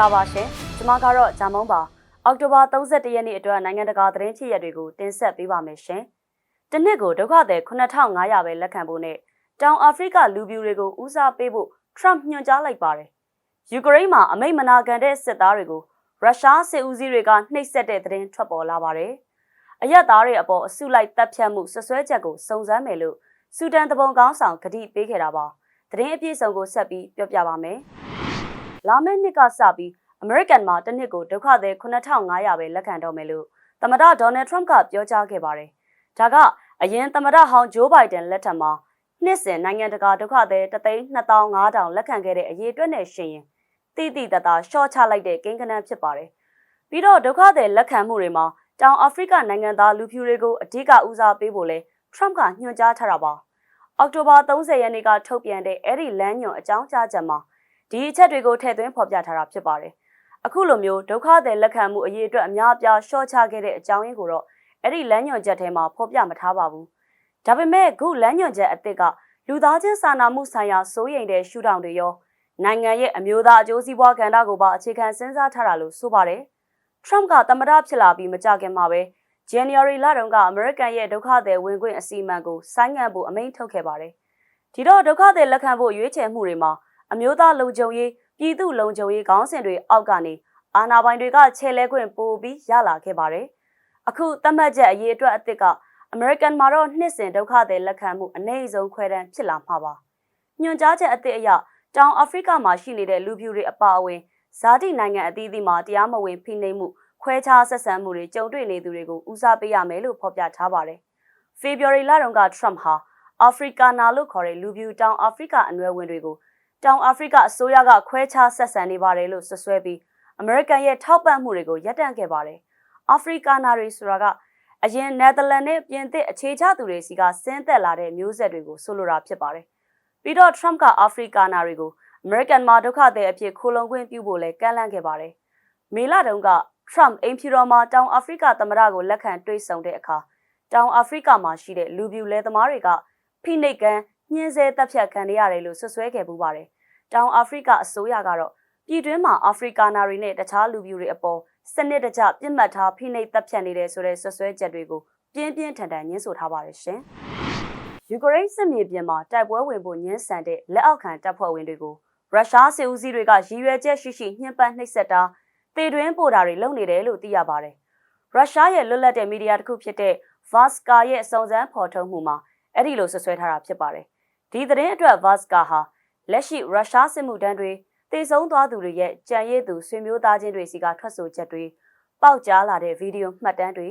လာပါရှင်ကျွန်မကတော့ဂျာမုံပါအောက်တိုဘာ31ရက်နေ့အတွက်နိုင်ငံတကာသတင်းချစ်ရက်တွေကိုတင်ဆက်ပေးပါမယ်ရှင်တနစ်ကိုဒုက္ခသည်9500ပဲလက်ခံဖို့နဲ့တောင်အာဖရိကလူပြူတွေကိုဦးစားပေးဖို့ထရမ့်ညွှန်ကြားလိုက်ပါတယ်ယူကရိန်းမှာအမိတ်မနာခံတဲ့စစ်သားတွေကိုရုရှားစစ်ဦးစီးတွေကနှိပ်စက်တဲ့သတင်းထွက်ပေါ်လာပါတယ်အရက်သားတွေအပေါ်အစုလိုက်တပ်ဖြတ်မှုဆွဆွဲချက်ကိုစုံစမ်းမယ်လို့စူဒန်တပုံကောင်းဆောင်ကတိပေးခဲ့တာပါသတင်းအပြည့်စုံကိုဆက်ပြီးပြောပြပါမယ် လာမယ့်နှစ်ကစပြီးအမေရိကန်မှာတစ်နှစ်ကိုဒုက္ခသည်9500ပဲလက်ခံတော့မယ်လို့သမ္မတဒေါ်နယ်ထရမ့်ကပြောကြားခဲ့ပါတယ်ဒါကအရင်သမ္မတဟောင်းဂျိုးဘိုင်ဒန်လက်ထက်မှာနှစ်စဉ်နိုင်ငံတကာဒုက္ခသည်3,2500လက်ခံခဲ့တဲ့အရေးအတွက်နဲ့ရှင်ရင်တိတိတသားရှော့ချလိုက်တဲ့ကိန်းဂဏန်းဖြစ်ပါတယ်။ပြီးတော့ဒုက္ခသည်လက်ခံမှုတွေမှာတောင်အာဖရိကနိုင်ငံသားလူဖြူတွေကိုအဓိကဦးစားပေးဖို့လဲထရမ့်ကညွှန်ကြားထားတာပါ။အောက်တိုဘာ30ရက်နေ့ကထုတ်ပြန်တဲ့အဲ့ဒီလမ်းညွှန်အကြောင်းကြားချက်မှာ ဒီအချက်တွေကိုထည့်သွင်းဖော်ပြထားတာဖြစ်ပါတယ်။အခုလိုမျိုးဒုက္ခသည်လက်ခံမှုအရေးအတွက်အများအပြားရှော့ချခဲ့တဲ့အကြောင်းရင်းကိုတော့အဲ့ဒီလမ်းညွှန်ချက်ထဲမှာဖော်ပြမထားပါဘူး။ဒါပေမဲ့ခုလမ်းညွှန်ချက်အသစ်ကလူသားချင်းစာနာမှုဆိုင်ရာစိုးရိမ်တဲ့ရှုထောင့်တွေရောနိုင်ငံရဲ့အမျိုးသားအကျိုးစီးပွားကဏ္ဍကိုပါအခြေခံစဉ်းစားထားတာလို့ဆိုပါတယ်။ Trump ကသမ္မတဖြစ်လာပြီးမကြခင်မှာပဲ January လတုန်းကအမေရိကန်ရဲ့ဒုက္ခသည်ဝင်ခွင့်အစီအမံကိုဆိုင်းငံ့ဖို့အမိန့်ထုတ်ခဲ့ပါတယ်။ဒီတော့ဒုက္ခသည်လက်ခံဖို့ရွေးချယ်မှုတွေမှာ အမျိုးသားလုံခြုံရေးပြည်သူလုံခြုံရေးခေါင်းစဉ်တွေအောက်ကနေအာဏာပိုင်တွေကခြေလဲခွင့်ပို့ပြီးရလာခဲ့ပါတယ်။အခုသတ်မှတ်ချက်အရေးအတွက်အစ်စ်ကအမေရိကန်မှာတော့နှစ်စဉ်ဒုက္ခသည်လက်ခံမှုအနည်းဆုံးခွဲတန်းဖြစ်လာမှာပါ။ညွှန်ကြားချက်အသစ်အရတောင်အာဖရိကမှာရှိနေတဲ့လူဖြူတွေအပါအဝင်ဇာတိနိုင်ငံအသီးသီးမှာတရားမဝင်ဖိနှိပ်မှုခွဲခြားဆက်ဆံမှုတွေကြုံတွေ့နေသူတွေကိုဦးစားပေးရမယ်လို့ဖော်ပြထားပါတယ်။ဖေဖော်ဝါရီလတုန်းကထရမ့်ဟာအာဖရိကာနာလို့ခေါ်တဲ့လူဖြူတောင်အာဖရိကအနွယ်ဝင်တွေကို တောင်အာဖရိကအစိုးရကခွဲခြားဆက်ဆံနေပါတယ်လို့ဆွဆွဲပြီးအမေရိကန်ရဲ့ထောက်ပံ့မှုတွေကိုရပ်တန့်ခဲ့ပါတယ်။အာဖရိကာနာတွေဆိုတာကအရင်နယ်သာလန်နဲ့ပြင်သစ်အခြေချသူတွေစီကဆင်းသက်လာတဲ့မျိုးဆက်တွေကိုဆိုလိုတာဖြစ်ပါတယ်။ပြီးတော့ Trump ကအာဖရိကာနာတွေကိုအမေရိကန်မှာဒုက္ခသည်အဖြစ်ခိုလုံခွင့်ပြုဖို့လဲကန့်လန့်ခဲ့ပါတယ်။မေလတုန်းက Trump အိမ်ဖြူတော်မှာတောင်အာဖရိကသမ္မတကိုလက်ခံတွေ့ဆုံတဲ့အခါတောင်အာဖရိကမှာရှိတဲ့လူပြူလဲသမားတွေကဖိနှိပ်ကန် ညှင်းဆဲတပ်ဖြတ်ခံရတယ်လို့ဆွဆွဲခဲ့ပူပါတယ်။တောင်အာဖရိကအစိုးရကတော့ပြည်တွင်းမှာအာဖရိကာနာတွေနဲ့တခြားလူပြူတွေအပေါ်စနစ်တကျပြစ်မှတ်ထားဖိနှိပ်တပ်ဖြတ်နေတဲ့ဆိုတဲ့ဆွဆွဲချက်တွေကိုပြင်းပြင်းထန်ထန်ညှင်းဆိုထားပါတယ်ရှင်။ယူကရိန်းစစ်မြေပြင်မှာတိုက်ပွဲဝင်ဖို့ညှင်းဆန်တဲ့လက်အောက်ခံတပ်ဖွဲ့ဝင်တွေကိုရုရှားစစ်ဦးစီးတွေကရည်ရွယ်ချက်ရှိရှိညှဉ်းပန်းနှိပ်စက်တာတေတွင်းပို့တာတွေလုပ်နေတယ်လို့သိရပါတယ်။ရုရှားရဲ့လွတ်လပ်တဲ့မီဒီယာတစ်ခုဖြစ်တဲ့ Vaska ရဲ့စုံစမ်းဖော်ထုတ်မှုမှာအဲ့ဒီလိုဆွဆွဲထားတာဖြစ်ပါတယ်။ ဒီသတင်းအတွက် Vaska ဟာလက်ရှိရုရှားစစ်မှုထမ်းတွေတည်ဆုံသွားသူတွေရဲ့ကြံရည်သူဆွေမျိုးသားချင်းတွေစီကထွက်ဆိုချက်တွေပေါက်ကြားလာတဲ့ဗီဒီယိုမှတ်တမ်းတွေ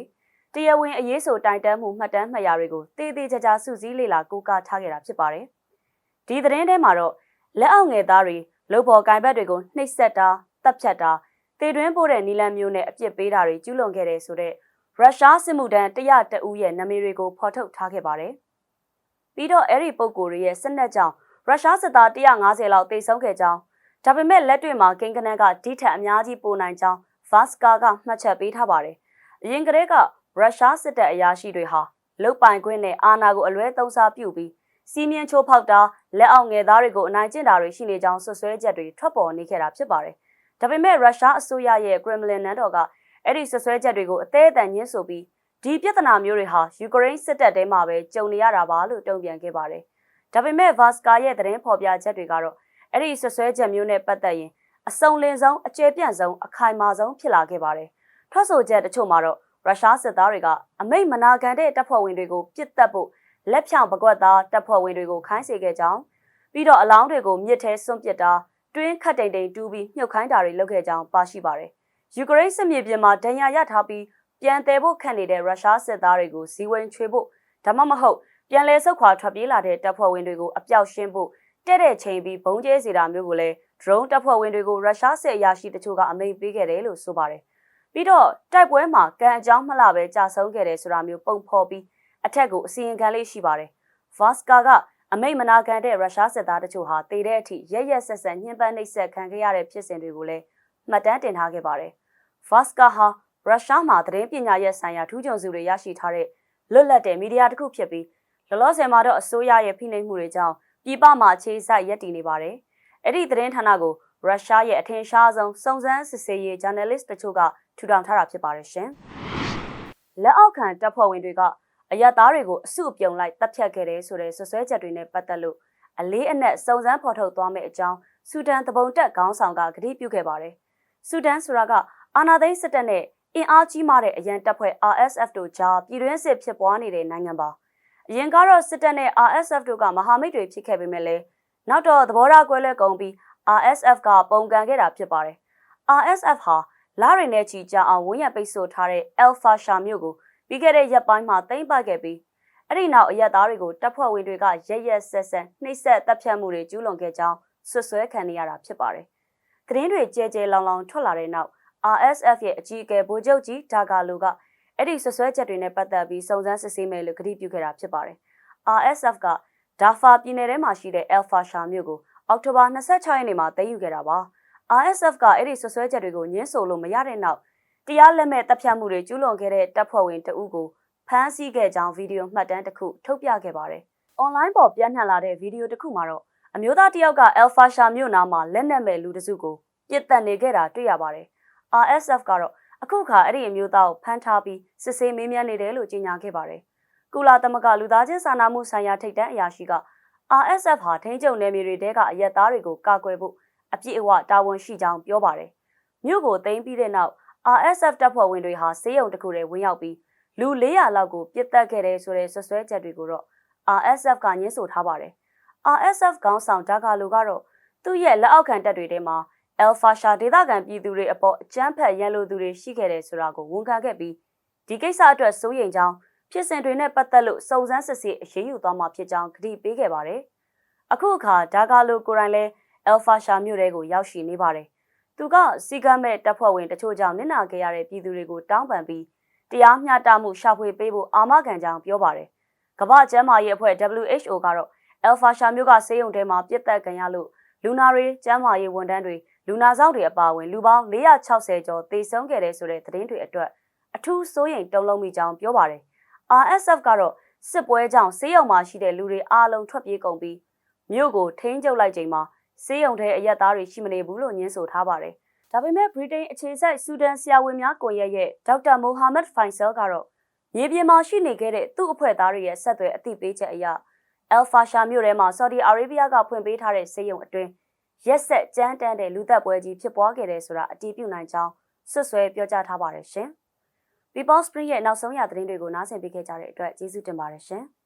တရားဝင်အရေးဆိုတိုင်တန်းမှုမှတ်တမ်းမှတ်ရာတွေကိုတည်တည်ကြကြစုစည်းလေ့လာကိုးကားထားခဲ့တာဖြစ်ပါတယ်။ဒီသတင်းထဲမှာတော့လက်အောက်ငယ်သားတွေလုံဖော်ကင်ဘက်တွေကိုနှိပ်စက်တာတပ်ဖြတ်တာတေတွင်းပို့တဲ့နီလန်မျိုးနဲ့အပြစ်ပေးတာတွေကျူးလွန်ခဲ့တဲ့ဆိုတဲ့ရုရှားစစ်မှုထမ်း100တဦးရဲ့နာမည်တွေကိုဖော်ထုတ်ထားခဲ့ပါတယ်။ ပြီးတော့အဲ့ဒီပုံကိုယ်တွေရဲ့စစ်နက်ကြောင့်ရုရှားစစ်သား150လောက်တိတ်ဆုံးခဲ့ကြောင်းဒါပေမဲ့လက်တွေ့မှာကိန်းကနန်းကဒီထက်အများကြီးပိုနိုင်ကြောင်းဗတ်စကာကမှတ်ချက်ပေးထားပါတယ်။အရင်ကတည်းကရုရှားစစ်တပ်အရာရှိတွေဟာလုတ်ပိုင်ခွင့်နဲ့အာဏာကိုအလွဲသုံးစားပြုပြီးစီးမြင်ချိုးဖောက်တာလက်အောက်ငယ်သားတွေကိုအနိုင်ကျင့်တာတွေရှိနေကြောင်းဆွဆွဲချက်တွေထွက်ပေါ်နေခဲ့တာဖြစ်ပါတယ်။ဒါပေမဲ့ရုရှားအစိုးရရဲ့ Kremlin နန်းတော်ကအဲ့ဒီဆွဆွဲချက်တွေကိုအသေးအတန်ညှင်းဆိုပြီး ဒီပြဿနာမျိုးတွေဟာယူကရိန်းစစ်တပ်ထဲမှာပဲကြုံနေရတာပါလို့တုံ့ပြန်ခဲ့ပါတယ်။ဒါပေမဲ့ Vaska ရဲ့သတင်းဖော်ပြချက်တွေကတော့အဲ့ဒီဆွဆွဲချက်မျိုးနဲ့ပတ်သက်ရင်အစုံလင်ဆုံးအကျယ်ပြန့်ဆုံးအခိုင်အမာဆုံးဖြစ်လာခဲ့ပါတယ်။ထွက်ဆိုချက်တချို့မှာတော့ရုရှားစစ်သားတွေကအမိတ်မနာခံတဲ့တပ်ဖွဲ့ဝင်တွေကိုပြစ်တက်ဖို့လက်ဖြောင်ပကွက်သားတပ်ဖွဲ့ဝင်တွေကိုခိုင်းစေခဲ့ကြောင်းပြီးတော့အလောင်းတွေကိုမြစ်ထဲစွန့်ပစ်တာတွင်းခတ်တိမ်တိမ်တူးပြီးမြုပ်ခိုင်းတာတွေလုပ်ခဲ့ကြောင်းပါရှိပါတယ်။ယူကရိန်းစစ်မြေပြင်မှာဒဏ်ရာရထားပြီး ပြန်တယ်ဖို့ခန့်နေတဲ့ရုရှားစစ်သားတွေကိုဇီဝင်ချွေဖို့ဒါမှမဟုတ်ပြန်လဲဆုတ်ခွာထွက်ပြေးလာတဲ့တပ်ဖွဲ့ဝင်တွေကိုအပြောက်ရှင်းဖို့တဲ့တဲ့ချိန်ပြီးဘုံကျဲစီတာမျိုးကိုလည်း drone တပ်ဖွဲ့ဝင်တွေကိုရုရှားစစ်အရာရှိတချို့ကအမိန့်ပေးခဲ့တယ်လို့ဆိုပါတယ်။ပြီးတော့တိုက်ပွဲမှာကံအကြောင်းမလှပဲကြာဆုံးခဲ့တယ်ဆိုတာမျိုးပုံဖော်ပြီးအထက်ကိုအစီရင်ခံလေးရှိပါတယ်။ဗတ်စကာကအမိတ်မနာခံတဲ့ရုရှားစစ်သားတချို့ဟာတည်တဲ့အထိရရက်ဆက်ဆက်ညှဉ်းပန်းနှိပ်စက်ခံခဲ့ရတဲ့ဖြစ်စဉ်တွေကိုလည်းမှတ်တမ်းတင်ထားခဲ့ပါတယ်။ဗတ်စကာဟာ ရုရှားမှာသတင်းပညာရေးဆိုင်ရာထူးချွန်စုတွေရရှိထားတဲ့လွတ်လပ်တဲ့မီဒီယာတစ်ခုဖြစ်ပြီးလောလောဆယ်မှာတော့အစိုးရရဲ့ဖိနှိပ်မှုတွေကြောင့်ပြည်ပမှာအခြေစိုက်ရပ်တည်နေပါတယ်။အဲ့ဒီသတင်းဌာနကိုရုရှားရဲ့အထင်ရှားဆုံးစုံစမ်းစစ်ဆေးရေး journalist တချို့ကထူထောင်ထားတာဖြစ်ပါတယ်ရှင်။လက်အောက်ခံတပ်ဖွဲ့ဝင်တွေကအရက်သားတွေကိုအစုအပြုံလိုက်တပ်ဖြတ်ခဲ့တယ်ဆိုတဲ့ဆွဆွဲချက်တွေနဲ့ပတ်သက်လို့အလေးအနက်စုံစမ်းဖော်ထုတ်သွားမယ့်အကြောင်းဆူဒန်တပုံတက်ခေါင်းဆောင်ကကတိပြုခဲ့ပါတယ်။ဆူဒန်ဆိုတာကအာဏာသိမ်းစစ်တပ်နဲ့ အင်အားကြီးမားတဲ့အရန်တပ်ဖွဲ့ RSF တို့ကြားပြည်တွင်းစစ်ဖြစ်ပွားနေတဲ့နိုင်ငံပါ။အရင်ကတော့စစ်တပ်နဲ့ RSF တို့ကမဟာမိတ်တွေဖြစ်ခဲ့ပေမဲ့လည်းနောက်တော့သဘောထားကွဲလွဲကုန်ပြီး RSF ကပုံကန်ခဲ့တာဖြစ်ပါတယ်။ RSF ဟာလာရီနဲ့ချီကြအောင်ဝန်းရံပိတ်ဆို့ထားတဲ့ Alpha Sha မြို့ကိုပြီးခဲ့တဲ့ရက်ပိုင်းမှာသိမ်းပိုက်ခဲ့ပြီးအဲ့ဒီနောက်အရက်သားတွေကိုတပ်ဖွဲ့ဝင်တွေကရရက်ဆက်ဆက်နှိပ်စက်တပ်ဖြတ်မှုတွေကျူးလွန်ခဲ့ကြောင်းဆွဆွဲခံနေရတာဖြစ်ပါတယ်။သတင်းတွေကြဲကြဲလောင်လောင်ထွက်လာတဲ့နောက် RSF ရဲ့အကြီးအကဲဗိုလ်ချုပ်ကြီးဒါဂါလိုကအဲ့ဒီဆွဆွဲချက်တွေနဲ့ပတ်သက်ပြီးစုံစမ်းစစ်ဆေးမယ်လို့ကတိပြုခဲ့တာဖြစ်ပါတယ်။ RSF ကဒါဖာပြည်နယ်ထဲမှာရှိတဲ့ Alpha Sha မြို့ကိုအောက်တိုဘာ26ရက်နေ့မှာသိမ်းယူခဲ့တာပါ။ RSF ကအဲ့ဒီဆွဆွဲချက်တွေကိုညှင်းဆိုလို့မရတဲ့နောက်တရားလက်မဲ့တပ်ဖြတ်မှုတွေကျူးလွန်ခဲ့တဲ့တပ်ဖွဲ့ဝင်တအုပ်ကိုဖမ်းဆီးခဲ့ကြောင်းဗီဒီယိုမှတ်တမ်းတစ်ခုထုတ်ပြခဲ့ပါတယ်။ online ပေါ်ပြန့်နှံ့လာတဲ့ဗီဒီယိုတစ်ခုမှာတော့အမျိုးသားတစ်ယောက်က Alpha Sha မြို့နားမှာလက်နက်မဲ့လူတစုကိုပြစ်တက်နေခဲ့တာတွေ့ရပါတယ်။ RSF ကတော့အခုခါအဲ့ဒီအမျိုးသားကိုဖမ်းထားပြီးစစ်ဆေးမေးမြန်းနေတယ်လို့ကြေညာခဲ့ပါတယ်။ကုလသမဂ္ဂလူသားချင်းစာနာမှုဆိုင်ရာထိပ်တန်းအရာရှိက RSF ဟာထိန်းချုပ်နယ်မြေတွေတဲကအရက်သားတွေကိုကာကွယ်ဖို့အပြည့်အဝတာဝန်ရှိကြောင်းပြောပါတယ်။မြို့ကိုသိမ်းပြီးတဲ့နောက် RSF တပ်ဖွဲ့ဝင်တွေဟာစေယုံတစ်ခုထဲဝင်ရောက်ပြီးလူ400လောက်ကိုပြစ်တက်ခဲ့တယ်ဆိုတဲ့ဆွဆွဲချက်တွေကိုတော့ RSF ကညှင်းဆိုထားပါတယ်။ RSF ခေါင်းဆောင်ဒါဂါလိုကတော့သူ့ရဲ့လက်အောက်ခံတပ်တွေထဲမှာ Alpha Sha ဒေသခံပြည်သူတွေအပေါ်အကြမ်းဖက်ရန်လိုသူတွေရှိခဲ့တယ်ဆိုတာကိုဝန်ခံခဲ့ပြီးဒီကိစ္စအတွက်စိုးရိမ်ကြောင်းဖြစ်စဉ်တွေနဲ့ပတ်သက်လို့စုံစမ်းစစ်ဆေးအရေးယူသွားမှာဖြစ်ကြောင်းကတိပေးခဲ့ပါတယ်။အခုအခါဒါဂါလိုကိုရိုင်းလဲ Alpha Sha မြို့တဲကိုရောက်ရှိနေပါတယ်။သူကစီကမ်းမဲ့တပ်ဖွဲ့ဝင်တချို့ကြောင့်နစ်နာခဲ့ရတဲ့ပြည်သူတွေကိုတောင်းပန်ပြီးတရားမျှတမှုရှာဖွေပေးဖို့အာမခံကြောင်းပြောပါတယ်။ကမ္ဘာ့ကျန်းမာရေးအဖွဲ့ WHO ကတော့ Alpha Sha မြို့ကဆေးရုံထဲမှာပြစ်တက်ခံရလို့လူနာတွေကျန်းမာရေးဝန်ထမ်းတွေ လူနာဆောင်တွေအပါအဝင်လူပေါင်း460ကျော်သေဆုံးခဲ့တဲ့ဆိုတဲ့သတင်းတွေအတွက်အထူးစိုးရိမ်တုန်လှုပ်မိကြောင်းပြောပါတယ်။ RSF ကတော့စစ်ပွဲကြောင့်ဆေးရုံမှာရှိတဲ့လူတွေအားလုံးထွက်ပြေးကုန်ပြီးမြို့ကိုထိန်းချုပ်လိုက်ချိန်မှာဆေးရုံထဲအရက်သားတွေရှိမနေဘူးလို့ညင်းဆိုထားပါတယ်။ဒါပေမဲ့ဗြိတိန်အခြေစိုက်ဆူဒန်ဆရာဝန်များကွန်ရက်ရဲ့ဒေါက်တာမိုဟာမက်ဖိုင်ဆယ်ကတော့မြေပြင်မှာရှိနေခဲ့တဲ့သူ့အဖွဲ့သားတွေရဲ့ဆက်သွယ်အသိပေးချက်အရအယ်ဖာရှာမြို့ထဲမှာဆော်ဒီအာရေဗျကဖွင့်ပေးထားတဲ့ဆေးရုံအတွင်း ရက်ဆက်ကြမ်းတမ်းတဲ့လူသက်ပွဲကြီးဖြစ်ပွားခဲ့တယ်ဆိုတာအတည်ပြုနိုင်ကြောင်းဆွဆွဲပြောကြားထားပါတယ်ရှင်။ People Spring ရဲ့နောက်ဆုံးရသတင်းတွေကိုနားဆင်ပေးခဲ့ကြတဲ့အတွက်ကျေးဇူးတင်ပါတယ်ရှင်။